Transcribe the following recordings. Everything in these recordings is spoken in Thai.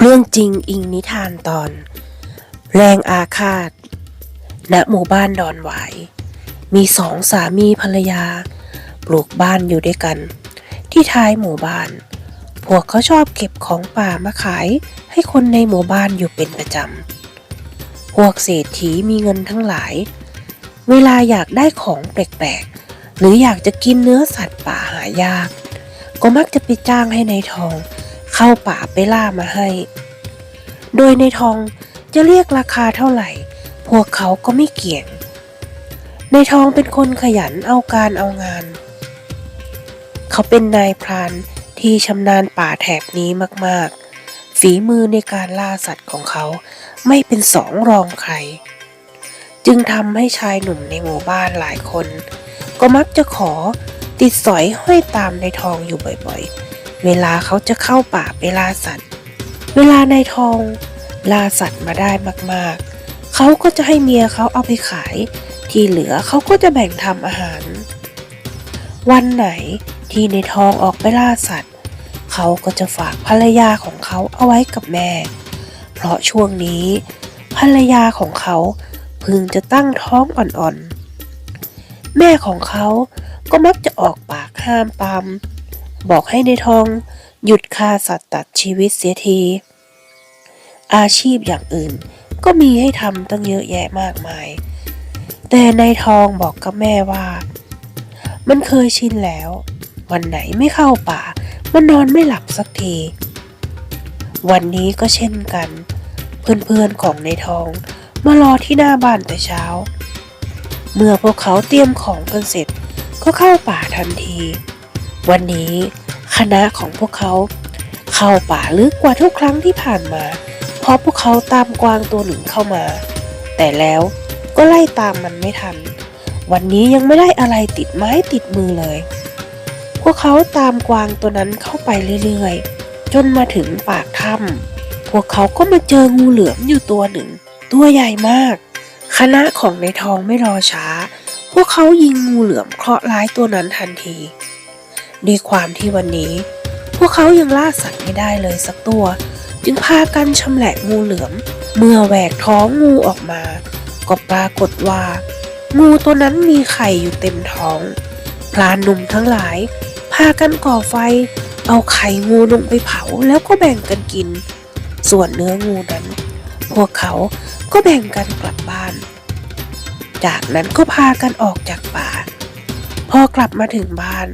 เรื่องจริงอิงนิทานตอน แรงอาฆาต ณหมู่บ้านดอนหวาย มีสองสามีภรรยา ปลูกบ้านอยู่ด้วยกัน ที่ท้ายหมู่บ้าน พวกเขาชอบเก็บของป่ามาขายให้คนในหมู่บ้านอยู่เป็นประจำ พวกเศรษฐีมีเงินทั้งหลาย เวลาอยากได้ของแปลกๆ หรืออยากจะกินเนื้อสัตว์ป่าหายาก ก็มักจะไปจ้างให้ในายทอง เข้าป่าไปล่ามาให้ โดยในทองจะเรียกราคาเท่าไหร่ พวกเขาก็ไม่เกี่ยง ในทองเป็นคนขยันเอาการเอางาน เขาเป็นนายพรานที่ชำนาญป่าแถบนี้มากๆ ฝีมือในการล่าสัตว์ของเขาไม่เป็นสองรองใคร จึงทำให้ชายหนุ่มในหมู่บ้านหลายคน ก็มักจะขอติดสอยห้อยตามในทองอยู่บ่อยๆ เวลาเขาจะเข้าป่าไปล่าสัตว์ เวลาในทองล่าสัตว์มาได้มากๆ เขาก็จะให้เมียเขาเอาไปขาย ที่เหลือเขาก็จะแบ่งทำอาหาร วันไหนที่ในทองออกไปล่าสัตว์ เขาก็จะฝากภรรยาของเขาเอาไว้กับแม่ เพราะช่วงนี้ ภรรยาของเขาเพิ่งจะตั้งท้องอ่อนๆ แม่ของเขาก็มักจะออกปากห้ามปราม บอกให้ในทอง หยุดฆ่าสัตว์ตัดชีวิตเสียที อาชีพอย่างอื่นก็มีให้ทำตั้งเยอะแยะมากมาย แต่นายทองบอกกับแม่ว่า มันเคยชินแล้ว วันไหนไม่เข้าป่า มันนอนไม่หลับสักที วันนี้ก็เช่นกัน เพื่อนๆของนายทองมารอที่หน้าบ้านแต่เช้า เมื่อพวกเขาเตรียมของกันเสร็จก็เข้าป่าทันที วันนี้คณะของพวกเขา เข้าป่าลึกกว่าทุกครั้งที่ผ่านมา เพราะพวกเขาตามกวางตัวหนึ่งเข้ามา แต่แล้วก็ไล่ตามมันไม่ทัน วันนี้ยังไม่ได้อะไรติดไม้ติดมือเลย พวกเขาตามกวางตัวนั้นเข้าไปเรื่อยๆ จนมาถึงปากถ้ำพวกเขาก็มาเจองูเหลือมอยู่ตัวหนึ่ง ตัวใหญ่มาก คณะของในทองไม่รอช้า พวกเขายิงงูเหลือมเคราะห์ร้ายตัวนั้นทันที ด้วยความที่วันนี้ พวกเขายังล่าสัตว์ไม่ได้เลยสักตัว จึงพากันชำแหละงูเหลือม เมื่อแหวกท้องงูออกมา ก็ปรากฏว่า งูตัวนั้นมีไข่อยู่เต็มท้อง พลานหนุ่มทั้งหลาย พากันก่อไฟ เอาไข่งูลงไปเผาแล้วก็แบ่งกันกิน ส่วนเนื้องูนั้น พวกเขาก็แบ่งกันกลับบ้าน จากนั้นก็พากันออกจากป่า พอกลับมาถึงบ้าน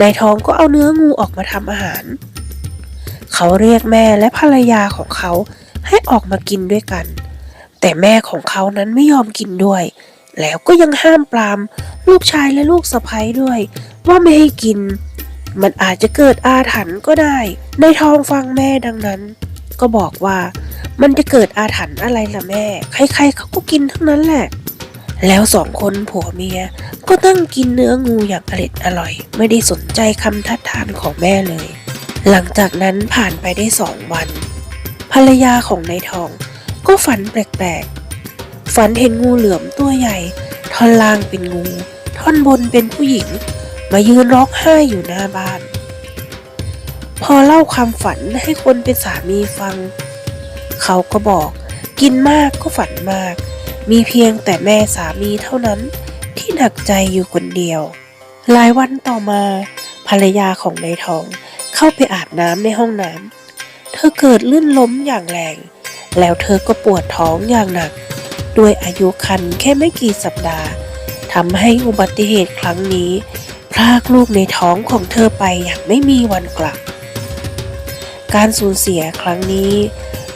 นายทองก็เอาเนื้องูออกมาทำอาหาร เขาเรียกแม่และภรรยาของเขาให้ออกมากินด้วยกัน แต่แม่ของเขานั้นไม่ยอมกินด้วย แล้วก็ยังห้ามปรามลูกชายและลูกสะใภ้ด้วย ว่าไม่ให้กิน มันอาจจะเกิดอาถรรพ์ก็ได้ในายทองฟังแม่ดังนั้น ก็บอกว่ามันจะเกิดอาถรรพ์อะไรล่ะแม่ ใครๆเขาก็กินทั้งนั้นแหละ แล้วสองคนผัวเมียก็ตั้งกินเนื้องูอย่างอร็ดอร่อย ไม่ได้สนใจคำทัดทานของแม่เลย หลังจากนั้นผ่านไปได้สองวัน ภรรยาของนายทอง ก็ฝันแปลกๆ ฝันเห็นงูเหลือมตัวใหญ่ ท่อนล่างเป็นงู ท่อนบนเป็นผู้หญิง มายืนร้องไห้อยู่หน้าบ้าน พอเล่าความฝันให้คนเป็นสามีฟัง เขาก็บอกกินมากก็ฝันมาก มีเพียงแต่แม่สามีเท่านั้นที่หนักใจอยู่คนเดียว หลายวันต่อมา ภรรยาของนายทองเข้าไปอาบน้ำในห้องน้ำ เธอเกิดลื่นล้มอย่างแรง แล้วเธอก็ปวดท้องอย่างหนัก ด้วยอายุคันแค่ไม่กี่สัปดาห์ทำให้อุบัติเหตุครั้งนี้พรากลูกในท้องของเธอไปอย่างไม่มีวันกลับ การสูญเสียครั้งนี้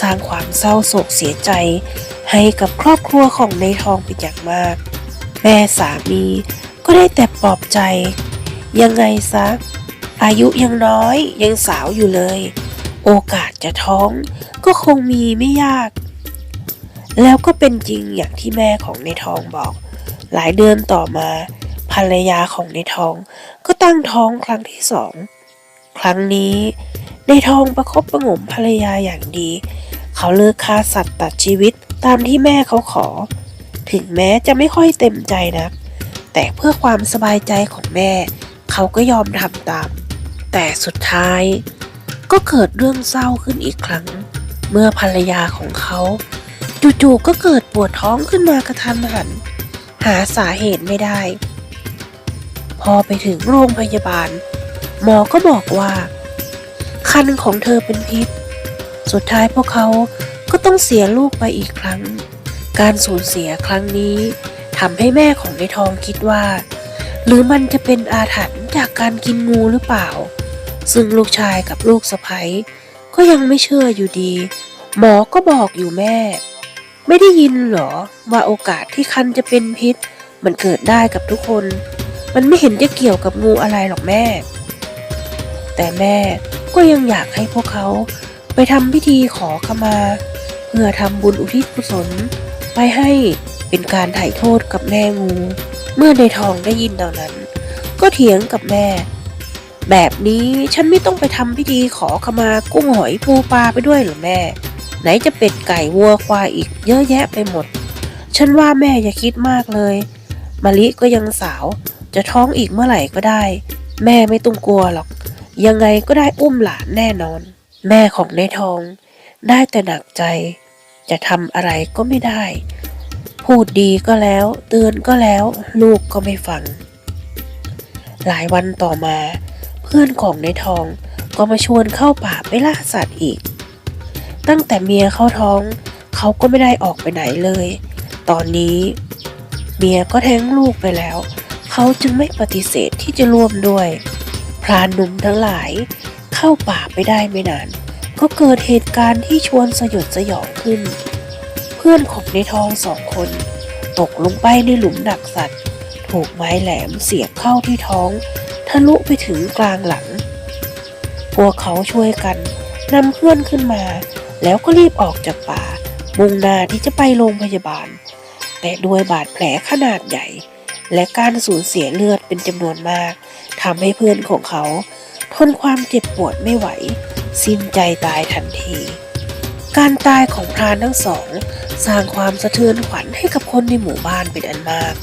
สร้างความเศร้าโศกเสียใจ ให้กับครอบครัวของนายทองเป็นอย่างมาก แม่สามีก็ได้แต่ปลอบใจ ยังไงซะ อายุยังน้อยยังสาวอยู่เลย โอกาสจะท้องก็คงมีไม่ยาก แล้วก็เป็นจริงอย่างที่แม่ของในทองบอก หลายเดือนต่อมาภรรยาของในทองก็ตั้งท้องครั้งที่สอง ครั้งนี้ในทองประคบประงมภรรยาอย่างดี เขาเลิกฆ่าสัตว์ตัดชีวิต ตามที่แม่เขาขอ ถึงแม้จะไม่ค่อยเต็มใจนะแต่เพื่อความสบายใจของแม่ เขาก็ยอมทำตาม แต่สุดท้ายก็เกิดเรื่องเศร้าขึ้นอีกครั้ง เมื่อภรรยาของเขาจู่ๆก็เกิดปวดท้องขึ้นมากระทันหัน หาสาเหตุไม่ได้ พอไปถึงโรงพยาบาล หมอก็บอกว่า คันของเธอเป็นพิษ สุดท้ายพวกเขา ก็ต้องเสียลูกไปอีกครั้ง การสูญเสียครั้งนี้ทำให้แม่ของในทองคิดว่า หรือมันจะเป็นอาถรรพ์จากการกินงูหรือเปล่า ซึ่งลูกชายกับลูกสะใภ้ก็ยังไม่เชื่ออยู่ดี หมอก็บอกอยู่แม่ ไม่ได้ยินหรอว่าโอกาสที่คันจะเป็นพิษ มันเกิดได้กับทุกคน มันไม่เห็นจะเกี่ยวกับงูอะไรหรอกแม่ แต่แม่ก็ยังอยากให้พวกเขาไปทำพิธีขอขมา พื่อทำบุญอุทิศกุศล ไปให้เป็นการไถ่โทษกับแม่งู เมื่อในทองได้ยินดังนั้น ก็เถียงกับแม่ แบบนี้ฉันไม่ต้องไปทำพิธีขอขมากุ้งหอยปูปลาไปด้วยหรือแม่ ไหนจะเป็ดไก่วัวควายอีกเยอะแยะไปหมด ฉันว่าแม่อย่าคิดมากเลยมะลิก็ยังสาว จะท้องอีกเมื่อไหร่ก็ได้ แม่ไม่ต้องกลัวหรอก ยังไงก็ได้อุ้มหลานแน่นอน แม่ของในทอง ได้แต่หนักใจ จะทำอะไรก็ไม่ได้ พูดดีก็แล้ว เตือนก็แล้ว ลูกก็ไม่ฟัง หลายวันต่อมา เพื่อนของในทองก็มาชวนเข้าป่าไปล่าสัตว์อีก ตั้งแต่เมียเข้าท้อง เขาก็ไม่ได้ออกไปไหนเลย ตอนนี้เมียก็แท้งลูกไปแล้ว เขาจึงไม่ปฏิเสธที่จะร่วมด้วย พรานหนุ่มทั้งหลายเข้าป่าไปได้ไม่นาน ก็เกิดเหตุการณ์ที่ชวนสยดสยองขึ้น เพื่อนของในทองสองคน ตกลงไปในหลุมดักสัตว์ ถูกไม้แหลมเสียบเข้าที่ท้อง ทะลุไปถึงกลางหลัง พวกเขาช่วยกันนำเพื่อนขึ้นมา แล้วก็รีบออกจากป่า มุ่งหน้าที่จะไปโรงพยาบาล แต่ด้วยบาดแผลขนาดใหญ่ และการสูญเสียเลือดเป็นจำนวนมากทำให้เพื่อนของเขา ทนความเจ็บปวดไม่ไหว สิ้นใจตายทันที การตายของพรานทั้งสอง สร้างความสะเทือนขวัญให้กับคนในหมู่บ้านเป็นอันมาก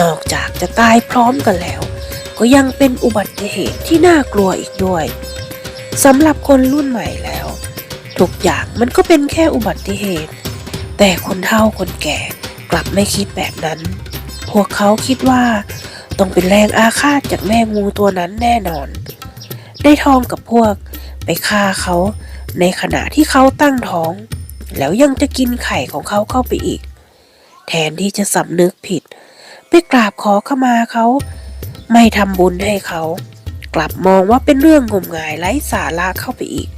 นอกจากจะตายพร้อมกันแล้ว ก็ยังเป็นอุบัติเหตุที่น่ากลัวอีกด้วยสำหรับคนรุ่นใหม่แล้ว ทุกอย่างมันก็เป็นแค่อุบัติเหตุ แต่คนเฒ่าคนแก่กลับไม่คิดแบบนั้น พวกเขาคิดว่า ต้องเป็นแรงอาฆาตจากแม่งูตัวนั้นแน่นอน ได้ทองกับพวก ไปฆ่าเขาในขณะที่เขาตั้งท้อง แล้วยังจะกินไข่ของเขาเข้าไปอีก แทนที่จะสำนึกผิด ไปกราบขอขมาเขา ไม่ทำบุญให้เขา กลับมองว่าเป็นเรื่องงมงายไร้สาระเข้าไปอีก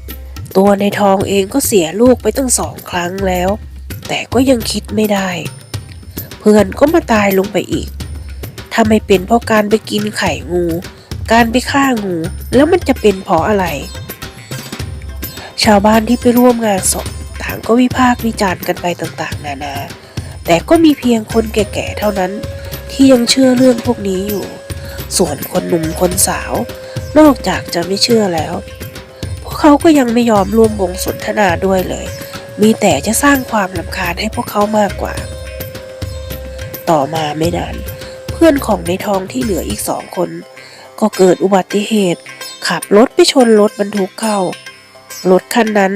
ตัวในทองเองก็เสียลูกไปตั้งสองครั้งแล้ว แต่ก็ยังคิดไม่ได้ เพื่อนก็มาตายลงไปอีก ถ้าไม่เป็นเพราะการไปกินไข่งู การไปฆ่างู แล้วมันจะเป็นเพราะอะไร ชาวบ้านที่ไปร่วมงานศพต่างก็วิพากษ์วิจารณ์กันไปต่างๆ นานา แต่ก็มีเพียงคนแก่ๆเท่านั้น ที่ยังเชื่อเรื่องพวกนี้อยู่ ส่วนคนหนุ่มคนสาว นอกจากจะไม่เชื่อแล้ว พวกเขาก็ยังไม่ยอมร่วมวงสนทนาด้วยเลย มีแต่จะสร้างความลำคาญให้พวกเขามากกว่า ต่อมาไม่นาน เพื่อนของในทองที่เหลืออีกสองคน ก็เกิดอุบัติเหตุ ขับรถไปชนรถบรรทุกเข้ารถคันนั้น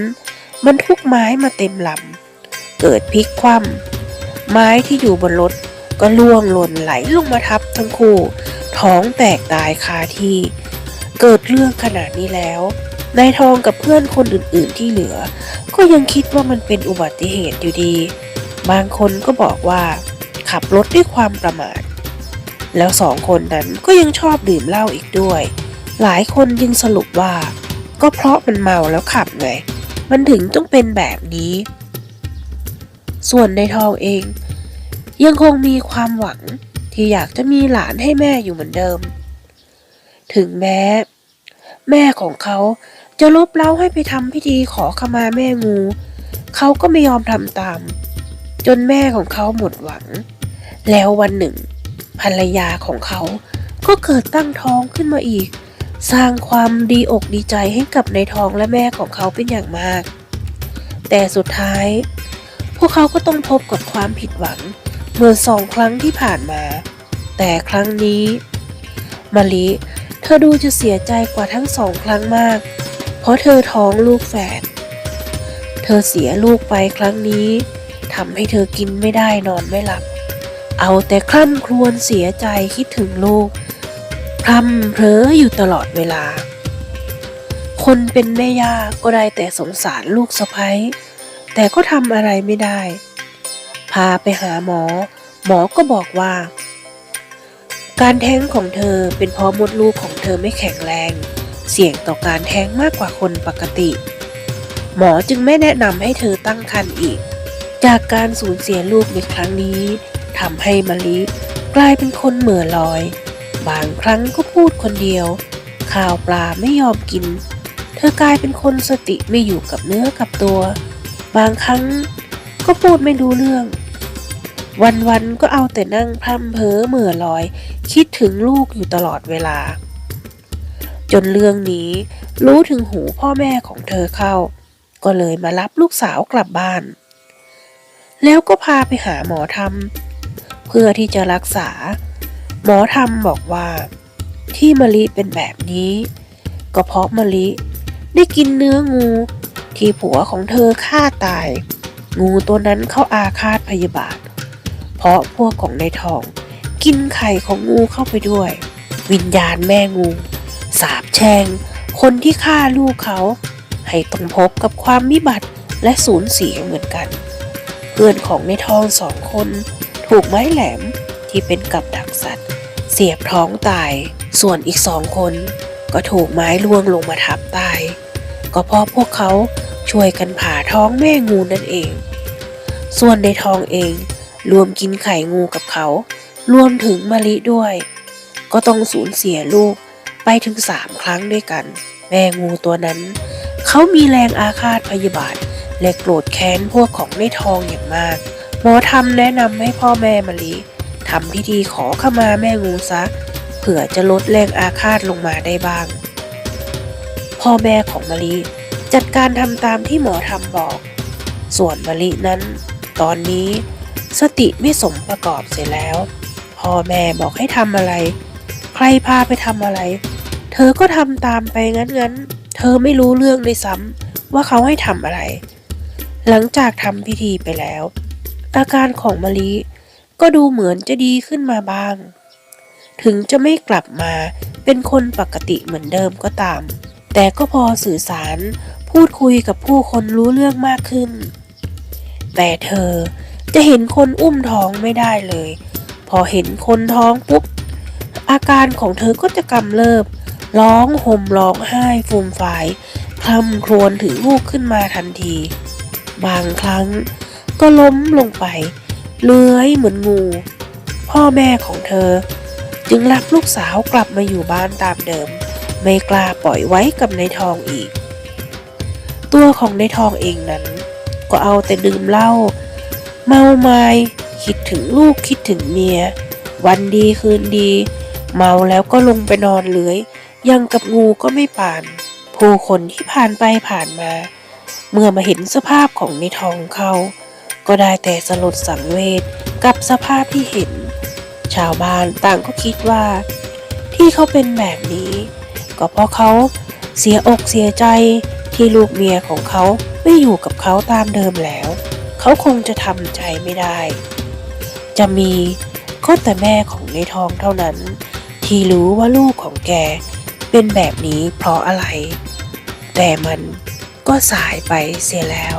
บรรทุกไม้มาเต็มลำเกิดพลิกคว่ำไม้ที่อยู่บนรถก็ล่วงหล่นไหลลงมาทับทั้งคู่ ท้องแตกตายคาที่ เกิดเรื่องขนาดนี้แล้วนายทองกับเพื่อนคนอื่นๆที่เหลือ ก็ยังคิดว่ามันเป็นอุบัติเหตุอยู่ดี บางคนก็บอกว่า ขับรถด้วยความประมาท แล้วสองคนนั้นก็ยังชอบดื่มเหล้าอีกด้วย หลายคนยังสรุปว่า ก็เพราะมันเมาแล้วขับไง มันถึงต้องเป็นแบบนี้ ส่วนในทองเอง ยังคงมีความหวังที่อยากจะมีหลานให้แม่อยู่เหมือนเดิม ถึงแม้ แม่ของเขาจะลบเล้าให้ไปทำพิธีขอขมาแม่งู เขาก็ไม่ยอมทำตาม จนแม่ของเขาหมดหวัง แล้ววันหนึ่ง ภรรยาของเขา ก็เกิดตั้งท้องขึ้นมาอีก สร้างความดีอกดีใจให้กับในท้องและแม่ของเขาเป็นอย่างมาก แต่สุดท้าย พวกเขาก็ต้องพบกับความผิดหวังเมื่อสองครั้งที่ผ่านมา แต่ครั้งนี้มะลิเธอดูจะเสียใจกว่าทั้งสองครั้งมาก เพราะเธอท้องลูกแฝด เธอเสียลูกไปครั้งนี้ทำให้เธอกินไม่ได้นอนไม่หลับ เอาแต่คร่ำครวญเสียใจคิดถึงลูกพร่ำเพออยู่ตลอดเวลา คนเป็นแม่ย่าก็ได้แต่สงสารลูกสะใภ้แต่ก็ทำอะไรไม่ได้ พาไปหาหมอ หมอก็บอกว่า การแท้งของเธอเป็นเพราะมดลูกของเธอไม่แข็งแรง เสี่ยงต่อการแท้งมากกว่าคนปกติ หมอจึงไม่แนะนำให้เธอตั้งครรภ์อีก จากการสูญเสียลูกในครั้งนี้ ทำให้มะลิกลายเป็นคนเหม่อลอย บางครั้งก็พูดคนเดียว ข้าวปลาไม่ยอมกิน เธอกลายเป็นคนสติไม่อยู่กับเนื้อกับตัว บางครั้งก็พูดไม่รู้เรื่อง วันๆก็เอาแต่นั่งพร่ำเพ้อเหม่อลอย คิดถึงลูกอยู่ตลอดเวลา จนเรื่องนี้รู้ถึงหูพ่อแม่ของเธอเข้า ก็เลยมารับลูกสาวกลับบ้าน แล้วก็พาไปหาหมอทำ เพื่อที่จะรักษา หมอทำบอกว่า ที่มะลิเป็นแบบนี้ ก็เพราะมะลิได้กินเนื้องูที่ผัวของเธอฆ่าตาย งูตัวนั้นเข้าอาฆาตพยาบาท เพราะพวกของในายทอง กินไข่ของงูเข้าไปด้วย วิญญาณแม่งูสาบแช่งคนที่ฆ่าลูกเขา ให้ต้องพบกับความมิบัติและสูญเสียเหมือนกัน เพื่อนของในายทองสองคน ถูกไม้แหลมที่เป็นกับดักสัตว์ เสียบท้องตาย ส่วนอีกสองคน ก็ถูกไม้ล่วงลงมาทับตาย ก็เพราะพวกเขาช่วยกันผ่าท้องแม่งูนั่นเอง ส่วนในทองเองรวมกินไข่งูกับเขา รวมถึงมะลิด้วย ก็ต้องสูญเสียลูกไปถึงสามครั้งด้วยกัน แม่งูตัวนั้น เขามีแรงอาฆาตพยาบาทและโกรธแค้นพวกของในทองอย่างมาก มอทำแนะนำให้พ่อแม่มะลิทำพิธีขอขมาแม่งูซะเผื่อจะลดแรงอาฆาตลงมาได้บ้าง พ่อแม่ของมะลิจัดการทำตามที่หมอทำบอก ส่วนมะลินั้น ตอนนี้สติไม่สมประกอบเสียแล้ว พ่อแม่บอกให้ทำอะไร ใครพาไปทำอะไร เธอก็ทำตามไปงั้นๆเธอไม่รู้เรื่องเลยซ้ำว่าเขาให้ทำอะไร หลังจากทำพิธีไปแล้ว อาการของมะลิก็ดูเหมือนจะดีขึ้นมาบ้าง ถึงจะไม่กลับมาเป็นคนปกติเหมือนเดิมก็ตาม แต่ก็พอสื่อสารพูดคุยกับผู้คนรู้เรื่องมากขึ้น แต่เธอจะเห็นคนอุ้มท้องไม่ได้เลย พอเห็นคนท้องปุ๊บ อาการของเธอก็จะกำเริบ ร้องห่มร้องไห้ฟูมฟายคลำครวญถึงลูกขึ้นมาทันที บางครั้ง ก็ล้มลงไป เลื้อยเหมือนงู พ่อแม่ของเธอ จึงรับลูกสาวกลับมาอยู่บ้านตามเดิม ไม่กล้าปล่อยไว้กับนายทองอีก ตัวของนายทองเองนั้น ก็เอาแต่ดื่มเหล้าเมาไม้คิดถึงลูกคิดถึงเมีย วันดีคืนดี เมาแล้วก็ลงไปนอนเลื้อยยังกับงูก็ไม่ปาน ผู้คนที่ผ่านไปผ่านมา เมื่อมาเห็นสภาพของในทองเขา ก็ได้แต่สลดสังเวชกับสภาพที่เห็น ชาวบ้านต่างก็คิดว่า ที่เขาเป็นแบบนี้ ก็เพราะเขาเสียอกเสียใจที่ลูกเมียของเขาไม่อยู่กับเขาตามเดิมแล้ว เขาคงจะทำใจไม่ได้ จะมีก็แต่แม่ของในทองเท่านั้น ที่รู้ว่าลูกของแกเป็นแบบนี้เพราะอะไร แต่มันก็สายไปเสียแล้ว